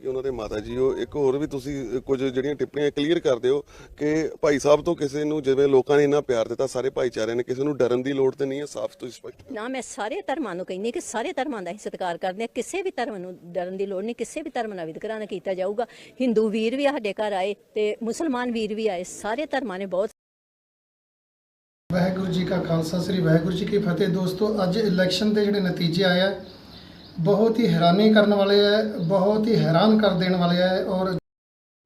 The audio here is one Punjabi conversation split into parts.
ਕਿ ਉਹਨਾਂ ਦੇ ਮਾਤਾ ਜੀ ਉਹ ਇੱਕ ਹੋਰ ਵੀ ਤੁਸੀਂ ਕੁਝ ਜਿਹੜੀਆਂ ਟਿੱਪਣੀਆਂ ਕਲੀਅਰ ਕਰਦੇ ਹੋ ਕਿ ਭਾਈ ਸਾਹਿਬ ਤੋਂ ਕਿਸੇ ਨੂੰ ਜਿਵੇਂ ਲੋਕਾਂ ਨੇ ਇੰਨਾ ਪਿਆਰ ਦਿੱਤਾ ਸਾਰੇ ਭਾਈਚਾਰਿਆਂ ਨੇ ਕਿਸੇ ਨੂੰ ਡਰਨ ਦੀ ਲੋੜ ਤੇ ਨਹੀਂ ਹੈ ਸਾਫ਼ ਤੋਂ ਸਪਸ਼ਟ ਨਾ ਮੈਂ ਸਾਰੇ ਧਰਮਾਂ ਨੂੰ ਕਹਿੰਦੀ ਕਿ ਸਾਰੇ ਧਰਮਾਂ ਦਾ ਹੀ ਸਤਿਕਾਰ ਕਰਦੇ ਹਾਂ। ਕਿਸੇ ਵੀ ਧਰਮ ਨੂੰ ਡਰਨ ਦੀ ਲੋੜ ਨਹੀਂ ਕਿਸੇ ਵੀ ਧਰਮ ਨਾਲ ਵਿਤਕਰਾ ਕੀਤਾ ਜਾਊਗਾ। ਹਿੰਦੂ ਵੀਰ ਵੀ ਸਾਡੇ ਘਰ ਆਏ ਤੇ ਮੁਸਲਮਾਨ ਵੀਰ ਵੀ ਆਏ ਸਾਰੇ ਧਰਮਾਂ ਨੇ ਬਹੁਤ ਵਾਹਿਗੁਰੂ ਜੀ ਕਾ ਖਾਲਸਾ ਸ੍ਰੀ ਵਾਹਿਗੁਰੂ ਜੀ ਕੀ ਫਤਿਹ। ਦੋਸਤੋ ਅੱਜ ਇਲੈਕਸ਼ਨ ਦੇ ਜਿਹੜੇ ਨਤੀਜੇ ਆਏ ਆ ਬਹੁਤ ਹੀ ਹੈਰਾਨੀ ਕਰਨ ਵਾਲੇ ਹੈ, ਬਹੁਤ ਹੀ ਹੈਰਾਨ ਕਰ ਦੇਣ ਵਾਲੇ ਹੈ ਔਰ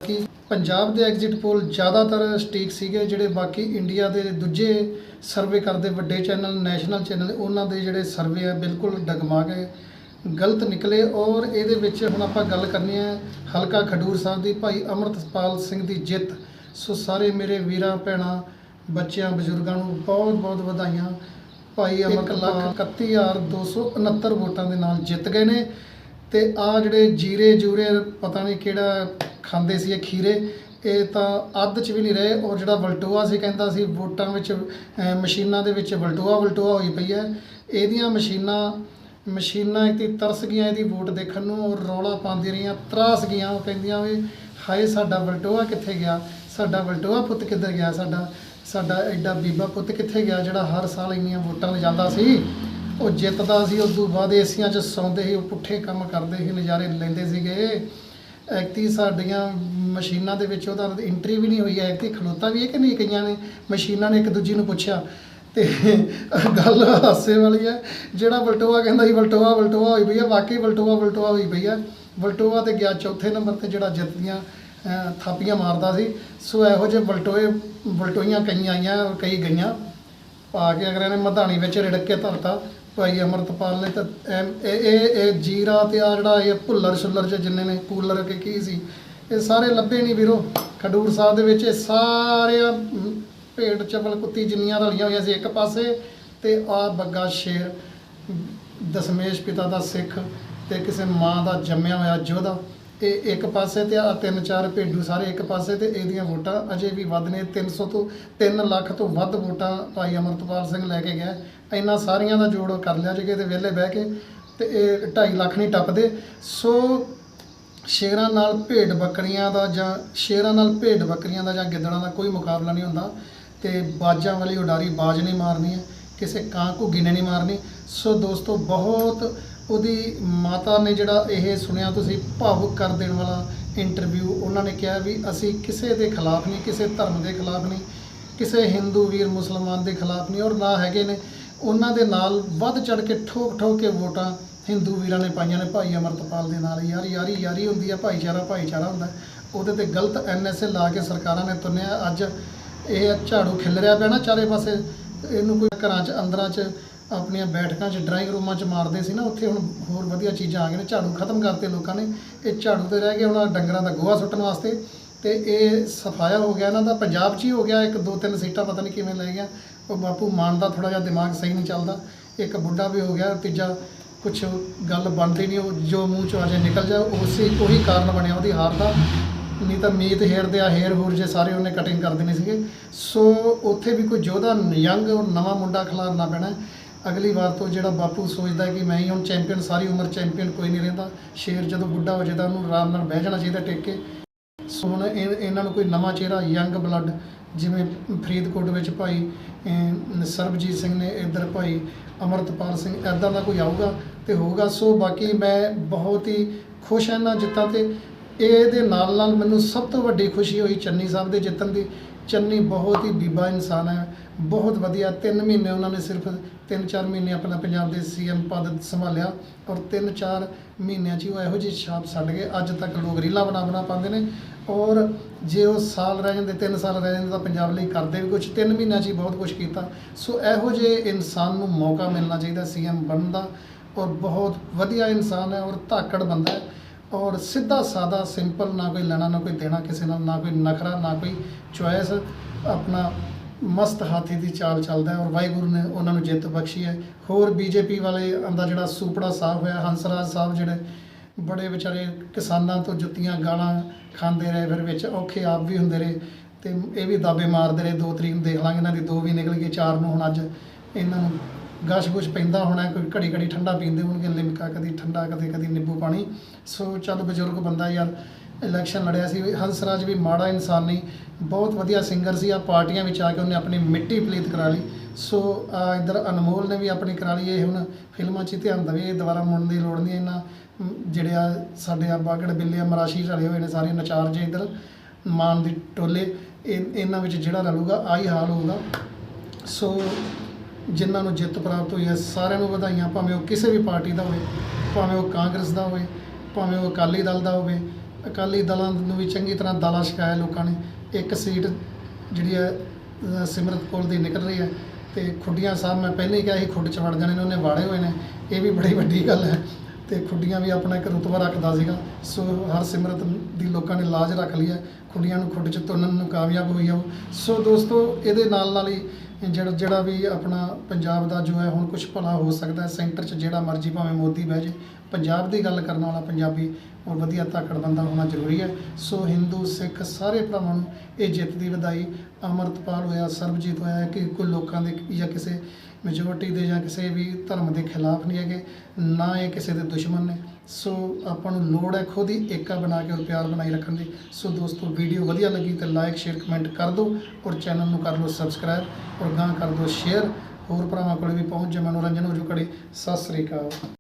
ਕਿ ਪੰਜਾਬ ਦੇ ਐਗਜ਼ਿਟ ਪੋਲ ਜ਼ਿਆਦਾਤਰ ਸਟੀਕ ਸੀਗੇ ਜਿਹੜੇ ਬਾਕੀ ਇੰਡੀਆ ਦੇ ਦੂਜੇ ਸਰਵੇ ਕਰਦੇ ਵੱਡੇ ਚੈਨਲ, ਨੈਸ਼ਨਲ ਚੈਨਲ, ਉਹਨਾਂ ਦੇ ਜਿਹੜੇ ਸਰਵੇ ਆ ਬਿਲਕੁਲ ਡਗਮਾ ਗਏ, ਗਲਤ ਨਿਕਲੇ ਔਰ ਇਹਦੇ ਵਿੱਚ ਹੁਣ ਆਪਾਂ ਗੱਲ ਕਰਨੀ ਹੈ ਹਲਕਾ ਖਡੂਰ ਸਾਹਿਬ ਦੀ, ਭਾਈ ਅਮਰਤਪਾਲ ਸਿੰਘ ਦੀ ਜਿੱਤ। ਸੋ ਸਾਰੇ ਮੇਰੇ ਵੀਰਾਂ, ਭੈਣਾਂ, ਬੱਚਿਆਂ, ਬਜ਼ੁਰਗਾਂ ਨੂੰ ਬਹੁਤ ਬਹੁਤ ਵਧਾਈਆਂ। ਭਾਈ ਅਮਰ ਲੱਖ 31269 ਵੋਟਾਂ ਦੇ ਨਾਲ ਜਿੱਤ ਗਏ ਨੇ। ਤੇ ਆ ਜਿਹੜੇ ਜੀਰੇ ਜੂਰੇ ਪਤਾ ਨਹੀਂ ਕਿਹੜਾ ਖਾਂਦੇ ਸੀ ਇਹ ਖੀਰੇ ਇਹ ਤਾਂ ਅੱਧ ਚ ਵੀ ਨਹੀਂ ਰਹੇ ਔਰ ਜਿਹੜਾ ਵਲਟੋਆ ਸੀ ਕਹਿੰਦਾ ਸੀ ਵੋਟਾਂ ਵਿੱਚ ਮਸ਼ੀਨਾਂ ਦੇ ਵਿੱਚ ਵਲਟੋਆ ਵਲਟੋਆ ਹੋਈ ਪਈ ਹੈ। ਇਹਦੀਆਂ ਮਸ਼ੀਨਾਂ ਮਸ਼ੀਨਾਂ ਇਤੀ ਤਰਸ ਗਈਆਂ ਇਹਦੀ ਵੋਟ ਦੇਖਣ ਨੂੰ ਔਰ ਰੌਲਾ ਪਾਉਂਦੀਆਂ ਰਹੀਆਂ ਤਰਾਸ ਗਈਆਂ। ਉਹ ਕਹਿੰਦੀਆਂ ਵੀ ਹਾਏ ਸਾਡਾ ਵਲਟੋਆ ਕਿੱਥੇ ਗਿਆ? ਸਾਡਾ ਵਲਟੋਆ ਪੁੱਤ ਕਿੱਧਰ ਗਿਆ ਸਾਡਾ? ਸਾਡਾ ਐਡਾ ਬੀਬਾ ਪੁੱਤ ਕਿੱਥੇ ਗਿਆ ਜਿਹੜਾ ਹਰ ਸਾਲ ਇੰਨੀਆਂ ਵੋਟਾਂ ਲਿਜਾਂਦਾ ਸੀ? ਉਹ ਜਿੱਤਦਾ ਸੀ, ਉਸ ਤੋਂ ਬਾਅਦ ਏਸੀਆਂ 'ਚ ਸੌਂਦੇ ਸੀ, ਉਹ ਪੁੱਠੇ ਕੰਮ ਕਰਦੇ ਸੀ, ਨਜ਼ਾਰੇ ਲੈਂਦੇ ਸੀਗੇ। ਐਕਤੀ ਸਾਡੀਆਂ ਮਸ਼ੀਨਾਂ ਦੇ ਵਿੱਚ ਉਹਦਾ ਐਂਟਰੀ ਵੀ ਨਹੀਂ ਹੋਈ, ਐਕਤੀ ਖਲੋਤਾ ਵੀ ਹੈ ਕਿ ਨਹੀਂ ਕਈਆਂ ਨੇ? ਮਸ਼ੀਨਾਂ ਨੇ ਇੱਕ ਦੂਜੀ ਨੂੰ ਪੁੱਛਿਆ। ਤੇ ਗੱਲ ਹਾਸੇ ਵਾਲੀ ਹੈ, ਜਿਹੜਾ ਬਲਟੋਆ ਕਹਿੰਦਾ ਸੀ ਬਲਟੋਆ ਵਲਟੋਆ ਹੋਈ ਪਈ ਹੈ, ਵਾਕਈ ਬਲਟੋਆ ਵਲਟੋਆ ਹੋਈ ਪਈ ਹੈ। ਬਲਟੋਆ ਤੇ ਗਿਆ ਚੌਥੇ ਨੰਬਰ ਤੇ ਜਿਹੜਾ ਜਿੱਤਦੀਆਂ ਥਾਪੀਆਂ ਮਾਰਦਾ ਸੀ। ਸੋ ਇਹੋ ਜਿਹੇ ਬਲਟੋਏ ਬਲਟੋਈਆਂ ਕਈ ਆਈਆਂ, ਕਈ ਗਈਆਂ। ਪਾ ਕੇ ਅਗਰ ਇਹਨੇ ਮਧਾਣੀ ਵਿੱਚ ਰਿੜਕ ਕੇ ਧਰਤਾ। ਭਾਈ ਅਮਰਤਪਾਲ ਨੇ ਤਾਂ ਇਹ ਇਹ ਇਹ ਜੀਰਾ ਤੇ ਆ ਜਿਹੜਾ ਇਹ ਭੁੱਲਰ ਛੁੱਲਰ ਚ ਜਿੰਨੇ ਨੇ ਕੂਲਰ ਕੇ ਕੀ ਸੀ, ਇਹ ਸਾਰੇ ਲੱਭੇ ਨਹੀਂ ਵੀਰੋ। ਖਡੂਰ ਸਾਹਿਬ ਦੇ ਵਿੱਚ ਇਹ ਸਾਰੇ ਭੇਡ ਚਵਲ ਕੁੱਤੀ ਜਿੰਨੀਆਂ ਰਲੀਆਂ ਹੋਈਆਂ ਸੀ ਇੱਕ ਪਾਸੇ ਤੇ ਆ ਬੱਗਾ ਸ਼ੇਰ, ਦਸ਼ਮੇਸ਼ ਪਿਤਾ ਦਾ ਸਿੱਖ ਤੇ ਕਿਸੇ ਮਾਂ ਦਾ ਜੰਮਿਆ ਹੋਇਆ ਯੋਧਾ। ਇਹ ਇੱਕ ਪਾਸੇ ਤੇ ਆ ਤਿੰਨ ਚਾਰ ਭੇਡੂ ਸਾਰੇ ਇੱਕ ਪਾਸੇ ਤੇ ਇਹਦੀਆਂ ਵੋਟਾਂ ਅਜੇ ਵੀ ਵੱਧ ਨੇ 300 ਤੋਂ 3 ਲੱਖ ਤੋਂ ਵੱਧ ਵੋਟਾਂ ਭਾਈ ਅਮਰਤਪਾਲ ਸਿੰਘ ਲੈ ਕੇ ਗਿਆ ਇਹਨਾਂ ਸਾਰੀਆਂ ਦਾ ਜੋੜ ਕਰ ਲਿਆ ਜੇ ਕਿਤੇ ਵਿਹਲੇ ਬਹਿ ਕੇ ਤੇ ਇਹ 2.5 ਲੱਖ ਨਹੀਂ ਟੱਪਦੇ। ਸੋ ਸ਼ੇਰਾਂ ਨਾਲ ਭੇਡ ਬੱਕਰੀਆਂ ਦਾ ਜਾਂ ਸ਼ੇਰਾਂ ਨਾਲ ਭੇਡ ਬੱਕਰੀਆਂ ਦਾ ਜਾਂ ਗਿੱਦੜਾਂ ਦਾ ਕੋਈ ਮੁਕਾਬਲਾ ਨਹੀਂ ਹੁੰਦਾ ਤੇ ਬਾਜਾਂ ਵਾਲੀ ਉਡਾਰੀ ਬਾਜ ਨਹੀਂ ਮਾਰਨੀ ਹੈ, ਕਿਸੇ ਕਾਂ ਘੁੱਗੀ ਗਿਣੇ ਨਹੀਂ ਮਾਰਨੀ। ਸੋ ਦੋਸਤੋ, ਬਹੁਤ ਉਹਦੀ ਮਾਤਾ ਨੇ ਜਿਹੜਾ ਇਹ ਸੁਣਿਆ, ਤੁਸੀਂ ਭਾਵੁਕ ਕਰ ਦੇਣ ਵਾਲਾ ਇੰਟਰਵਿਊ ਉਹਨਾਂ ਨੇ ਕਿਹਾ ਵੀ ਅਸੀਂ ਕਿਸੇ ਦੇ ਖਿਲਾਫ ਨਹੀਂ, ਕਿਸੇ ਧਰਮ ਦੇ ਖਿਲਾਫ ਨਹੀਂ, ਕਿਸੇ ਹਿੰਦੂ, ਵੀਰ, ਮੁਸਲਮਾਨ ਦੇ ਖਿਲਾਫ ਨਹੀਂ, ਔਰ ਨਾ ਹੈਗੇ ਨੇ। ਉਹਨਾਂ ਦੇ ਨਾਲ ਵੱਧ ਚੜ ਕੇ ਠੋਕ ਠੋਕ ਕੇ ਵੋਟਾਂ ਹਿੰਦੂ ਵੀਰਾਂ ਨੇ ਪਾਈਆਂ ਨੇ। ਭਾਈ ਅਮਰਤਪਾਲ ਦੇ ਨਾਲ ਯਾਰ ਯਾਰੀ ਯਾਰੀ ਹੁੰਦੀ ਆ, ਭਾਈਚਾਰਾ ਭਾਈਚਾਰਾ ਹੁੰਦਾ। ਉਹਦੇ ਤੇ ਗਲਤ ਐਨਐਸਏ ਲਾ ਕੇ ਸਰਕਾਰਾਂ ਨੇ ਤੁੰਨਿਆ। ਅੱਜ ਇਹ ਝਾੜੂ ਖਿਲ ਰਿਹਾ ਪਿਆ ਨਾ ਚਾਰੇ ਪਾਸੇ। ਇਹਨੂੰ ਕੋਈ ਘਰਾਂ 'ਚ, ਅੰਦਰਾਂ 'ਚ ਆਪਣੀਆਂ ਬੈਠਕਾਂ 'ਚ ਡਰਾਇੰਗ ਰੂਮਾਂ 'ਚ ਮਾਰਦੇ ਸੀ ਨਾ, ਉੱਥੇ ਹੁਣ ਹੋਰ ਵਧੀਆ ਚੀਜ਼ਾਂ ਆ ਗਈਆਂ ਨੇ। ਝਾੜੂ ਖਤਮ ਕਰਤੇ ਲੋਕਾਂ ਨੇ। ਇਹ ਝਾੜੂ ਤੇ ਰਹਿ ਗਏ ਹੁਣ ਡੰਗਰਾਂ ਦਾ ਗੋਹਾ ਸੁੱਟਣ ਵਾਸਤੇ। ਤੇ ਇਹ ਸਫਾਇਆ ਹੋ ਗਿਆ ਇਹਨਾਂ ਦਾ, ਪੰਜਾਬ 'ਚ ਹੀ ਹੋ ਗਿਆ। ਇੱਕ, ਦੋ, ਤਿੰਨ ਸੀਟਾਂ ਪਤਾ ਨਹੀਂ ਕਿਵੇਂ ਲੈ ਗਿਆ। ਉਹ ਬਾਪੂ ਮਾਨ ਦਾ ਥੋੜਾ ਜਿਹਾ ਦਿਮਾਗ ਸਹੀ ਨਹੀਂ ਚੱਲਦਾ। ਇੱਕ ਬੁੱਢਾ ਵੀ ਹੋ ਗਿਆ, ਤੀਜਾ ਕੁਛ ਗੱਲ ਬਣਦੀ ਨਹੀਂ ਉਹ ਜੋ ਮੂੰਹ ਚੋਂ ਆ ਜੇ ਨਿਕਲ ਜਾ ਉਸੇ, ਉਹੀ ਕਾਰਨ ਬਣਿਆ ਉਹਦੀ ਹਾਰ ਦਾ। ਨਹੀਂ ਤਾਂ ਮੀਤ ਹੇਰ ਦੇ ਆ ਹੇਰ ਹੂਰ ਜੇ ਸਾਰੇ ਉਹਨੇ ਕਟਿੰਗ ਕਰ ਦੇਣੇ ਸੀਗੇ। ਸੋ, ਉੱਥੇ ਵੀ ਕੋਈ ਯੋਧਾ, ਯੰਗ ਔਰ ਨਵਾਂ ਮੁੰਡਾ ਖਿਲਾਰਨਾ ਪੈਣਾ। ਅਗਲੀ ਵਾਰ ਤੋਂ ਜਿਹੜਾ ਬਾਪੂ ਸੋਚਦਾ ਕਿ ਮੈਂ ਹੀ ਹੁਣ ਚੈਂਪੀਅਨ ਸਾਰੀ ਉਮਰ ਚੈਂਪੀਅਨ ਕੋਈ ਨਹੀਂ ਰਹਿੰਦਾ। ਸ਼ੇਰ ਜਦੋਂ ਬੁੱਢਾ ਹੋ ਜਾਂਦਾ ਉਹਨੂੰ ਆਰਾਮ ਨਾਲ ਬਹਿ ਜਾਣਾ ਚਾਹੀਦਾ ਟੇਕ ਕੇ। ਸੋ ਹੁਣ ਇਹ- ਇਹਨਾਂ ਨੂੰ ਕੋਈ ਨਵਾਂ ਚਿਹਰਾ ਯੰਗ ਬਲੱਡ ਜਿਵੇਂ ਫਰੀਦਕੋਟ ਵਿੱਚ ਭਾਈ ਅਮ, ਸਰਬਜੀਤ ਸਿੰਘ ਨੇ ਇੱਧਰ ਭਾਈ ਅਮਰਤਪਾਲ ਸਿੰਘ ਇੱਦਾਂ ਦਾ ਕੋਈ ਆਊਗਾ ਤੇ ਹੋਊਗਾ। ਸੋ ਬਾਕੀ ਮੈਂ ਬਹੁਤ ਹੀ ਖੁਸ਼ ਹਾਂ ਇਹਨਾਂ ਜਿੱਤਾਂ ਤੇ। ਇਹਦੇ ਨਾਲ ਨਾਲ ਮੈਨੂੰ ਸਭ ਤੋਂ ਵੱਡੀ ਖੁਸ਼ੀ ਹੋਈ ਚੰਨੀ ਸਾਹਿਬ ਦੇ ਜਿੱਤਣ ਦੀ। ਚੰਨੀ ਬਹੁਤ ਹੀ ਬੀਬਾ ਇਨਸਾਨ ਹੈ ਬਹੁਤ ਵਧੀਆ। 3 ਮਹੀਨੇ ਉਹਨਾਂ ਨੇ ਸਿਰਫ 3-4 ਮਹੀਨੇ ਆਪਣਾ ਪੰਜਾਬ ਦੇ ਸੀਐਮ ਪਦ ਸੰਭਾਲਿਆ ਔਰ 3-4 ਮਹੀਨਿਆਂ 'ਚ ਹੀ ਉਹ ਇਹੋ ਜਿਹੀ ਛਾਪ ਛੱਡ ਗਏ ਅੱਜ ਤੱਕ ਲੋਕ ਰੀਲਾਂ ਬਣਾ ਬਣਾ ਪਾਉਂਦੇ ਨੇ ਔਰ ਜੇ ਉਹ ਸਾਲ ਰਹਿ ਜਾਂਦੇ 3 ਸਾਲ ਰਹਿ ਜਾਂਦੇ ਤਾਂ ਪੰਜਾਬ ਲਈ ਕਰਦੇ ਵੀ ਕੁਝ 3 ਮਹੀਨਿਆਂ 'ਚ ਹੀ ਬਹੁਤ ਕੁਝ ਕੀਤਾ। ਸੋ ਇਹੋ ਜਿਹੇ ਇਨਸਾਨ ਨੂੰ ਮੌਕਾ ਮਿਲਣਾ ਚਾਹੀਦਾ ਸੀਐਮ ਬਣਨ ਦਾ ਔਰ ਬਹੁਤ ਵਧੀਆ ਇਨਸਾਨ ਹੈ ਔਰ ਧਾਕੜ ਬੰਦਾ ਹੈ ਔਰ ਸਿੱਧਾ ਸਾਦਾ ਸਿੰਪਲ ਨਾ ਕੋਈ ਲੈਣਾ, ਨਾ ਕੋਈ ਦੇਣਾ ਕਿਸੇ ਨਾਲ, ਨਾ ਕੋਈ ਨਖਰਾ, ਨਾ ਕੋਈ ਚੁਆਇਸ, ਆਪਣਾ ਮਸਤ ਹਾਥੀ ਦੀ ਚਾਲ ਚੱਲਦਾ ਔਰ ਵਾਹਿਗੁਰੂ ਨੇ ਉਹਨਾਂ ਨੂੰ ਜਿੱਤ ਬਖਸ਼ੀ ਹੈ। ਹੋਰ ਬੀਜੇਪੀ ਵਾਲੇ ਦਾ ਜਿਹੜਾ ਸੂਪੜਾ ਸਾਹਿਬ ਹੋਇਆ, ਹੰਸਰਾਜ ਸਾਹਿਬ ਜਿਹੜੇ ਬੜੇ ਵਿਚਾਰੇ ਕਿਸਾਨਾਂ ਤੋਂ ਜੁੱਤੀਆਂ ਗਾਲਾਂ ਖਾਂਦੇ ਰਹੇ, ਫਿਰ ਵਿੱਚ ਔਖੇ ਆਪ ਵੀ ਹੁੰਦੇ ਰਹੇ ਤੇ ਇਹ ਵੀ ਦਾਬੇ ਮਾਰਦੇ ਰਹੇ, ਦੋ ਤਰੀਕ ਨੂੰ ਦੇਖ ਲਾਂਗੇ ਇਹਨਾਂ ਦੀ ਦੋ ਵੀ ਨਿਕਲ ਗਈ, ਚਾਰ ਨੂੰ ਹੁਣ ਅੱਜ ਇਹਨਾਂ ਨੂੰ ਗਸ਼-ਗੁਸ਼ ਪੈਂਦਾ ਹੋਣਾ, ਕੋਈ ਘੜੀ ਘੜੀ ਠੰਡਾ ਪੀਂਦੇ ਹੋਣਗੇ, ਲਿਮਕਾ ਕਦੀ ਠੰਡਾ, ਕਦੇ ਕਦੀ ਨਿੰਬੂ ਪਾਣੀ। ਸੋ ਚੱਲ ਬਜ਼ੁਰਗ ਬੰਦਾ ਯਾਰ ਇਲੈਕਸ਼ਨ ਲੜਿਆ ਸੀ, ਹੰਸਰਾਜ ਵੀ ਮਾੜਾ ਇਨਸਾਨ ਨਹੀਂ, ਬਹੁਤ ਵਧੀਆ ਸਿੰਗਰ ਸੀ ਆ ਪਾਰਟੀਆਂ ਵਿੱਚ ਆ ਕੇ ਉਹਨੇ ਆਪਣੀ ਮਿੱਟੀ ਪਲੀਤ ਕਰਾ ਲਈ। ਸੋ ਆ ਇਧਰ ਅਨਮੋਲ ਨੇ ਵੀ ਆਪਣੀ ਕਰਾ ਲਈ, ਇਹ ਹੁਣ ਫਿਲਮਾਂ 'ਚ ਹੀ ਧਿਆਨ ਦੇਵੇ, ਇਹ ਦੁਬਾਰਾ ਮੁੜਨ ਦੀ ਲੋੜ ਨਹੀਂ, ਇਹਨਾਂ ਜਿਹੜੇ ਆ ਸਾਡੇ ਆ ਬਾਗੜ ਬਿੱਲੇ, ਆ ਮਰਾਸ਼ੀ ਰਲੇ ਹੋਏ ਨੇ, ਸਾਰੇ ਨਚਾਰ ਜੇ ਇਧਰ, ਮਾਨ ਦੀ ਟੋਲੇ, ਇਹ, ਇਹਨਾਂ ਵਿੱਚ ਜਿਹੜਾ ਰਲੂਗਾ, ਆਹੀ ਹਾਲ ਹੋਊਗਾ। ਸੋ, ਜਿਨ੍ਹਾਂ ਨੂੰ ਜਿੱਤ ਪ੍ਰਾਪਤ ਹੋਈ ਹੈ, ਸਾਰਿਆਂ ਨੂੰ ਵਧਾਈਆਂ, ਭਾਵੇਂ ਉਹ ਕਿਸੇ ਵੀ ਪਾਰਟੀ ਦਾ ਹੋਵੇ, ਭਾਵੇਂ ਉਹ ਕਾਂਗਰਸ ਦਾ ਹੋਵੇ, ਭਾਵੇਂ ਉਹ ਅਕਾਲੀ ਦਲ ਦਾ ਹੋਵੇ ਅਕਾਲੀ ਦਲਾਂ ਨੂੰ ਵੀ ਚੰਗੀ ਤਰ੍ਹਾਂ ਦਾਲਾ ਛਕਾਇਆ ਲੋਕਾਂ ਨੇ। ਇੱਕ ਸੀਟ ਜਿਹੜੀ ਹੈ ਅ, ਸਿਮਰਤ ਕੌਰ ਦੀ ਨਿਕਲ ਰਹੀ ਹੈ ਤੇ ਖੁੱਡੀਆਂ ਸਾਹਿਬ ਮੈਂ ਪਹਿਲੇ ਹੀ ਕਿਹਾ ਸੀ ਖੁੱਡ ਚ ਵੜ ਜਾਣੇ ਨੇ ਉਹਨੇ ਵਾੜੇ ਹੋਏ ਨੇ। ਇਹ ਵੀ ਬੜੀ ਵੱਡੀ ਗੱਲ ਹੈ। ਤੇ ਖੁੱਡੀਆਂ ਵੀ ਆਪਣਾ ਇੱਕ ਰੁਤਬਾ ਰੱਖਦਾ ਸੀਗਾ। ਸੋ ਹਰ ਸਿਮਰਤ ਦੀ ਲੋਕਾਂ ਨੇ ਲਾਜ ਰੱਖ ਲਈ ਹੈ। ਖੁੱਡੀਆਂ ਨੂੰ ਖੁੱਡ ਚ ਤੁਰਨ ਨੂੰ ਕਾਮਯਾਬ ਹੋਈ ਹੈ ਉਹ। ਸੋ ਦੋਸਤੋ ਇਹਦੇ ਨਾਲ ਨਾਲ ਹੀ ਜਿਹੜਾ ਜਿਹੜਾ ਵੀ ਆਪਣਾ ਪੰਜਾਬ ਦਾ ਜੋ ਹੈ ਹੁਣ ਕੁਝ ਭਲਾ ਹੋ ਸਕਦਾ ਹੈ। ਸੈਂਟਰ 'ਚ ਜਿਹੜਾ ਮਰਜ਼ੀ ਭਾਵੇਂ ਮੋਦੀ ਬਹਿ ਜੇ ਪੰਜਾਬ ਦੀ ਗੱਲ ਕਰਨ ਵਾਲਾ ਪੰਜਾਬੀ ਔਰ ਵਧੀਆ ਧਾਕੜ ਬੰਦਾ ਹੋਣਾ ਜ਼ਰੂਰੀ ਹੈ। ਸੋ ਹਿੰਦੂ, ਸਿੱਖ ਸਾਰੇ ਭਰਾਵਾਂ ਨੂੰ ਇਹ ਜਿੱਤ ਦੀ ਵਧਾਈ ਅਮਰਤਪਾਲ ਹੋਇਆ, ਸਰਬਜੀਤ ਹੋਇਆ ਕਿ ਕੋਈ ਲੋਕਾਂ ਦੇ ਜਾਂ ਕਿਸੇ ਮੈਜੋਰਟੀ ਦੇ ਜਾਂ ਕਿਸੇ ਵੀ ਧਰਮ ਦੇ ਖਿਲਾਫ ਨਹੀਂ ਹੈਗੇ, ਨਾ ਇਹ ਕਿਸੇ ਦੇ ਦੁਸ਼ਮਣ ਨੇ। ਸੋ ਆਪਾਂ ਨੂੰ ਲੋੜ ਹੈ ਖੁਦ ਹੀ ਏਕਾ ਬਣਾ ਕੇ ਔਰ ਪਿਆਰ ਬਣਾਈ ਰੱਖਣ ਦੀ। ਸੋ ਦੋਸਤੋ ਵੀਡੀਓ ਵਧੀਆ ਲੱਗੀ ਤੇ ਲਾਈਕ ਸ਼ੇਅਰ ਕਮੈਂਟ ਕਰ ਦਿਓ ਔਰ ਚੈਨਲ ਨੂੰ ਕਰ ਲਓ ਸਬਸਕ੍ਰਾਈਬ ਔਰ ਗਾਂ ਕਰ ਦਿਓ ਸ਼ੇਅਰ ਹੋਰ ਭਰਾਵਾਂ ਕੋਲ ਵੀ ਪਹੁੰਚ ਜੇ ਮਨੋਰੰਜਨ ਹੋ ਜੂ ਕੜੀ ਸਤਿ ਸ੍ਰੀ ਅਕਾਲ।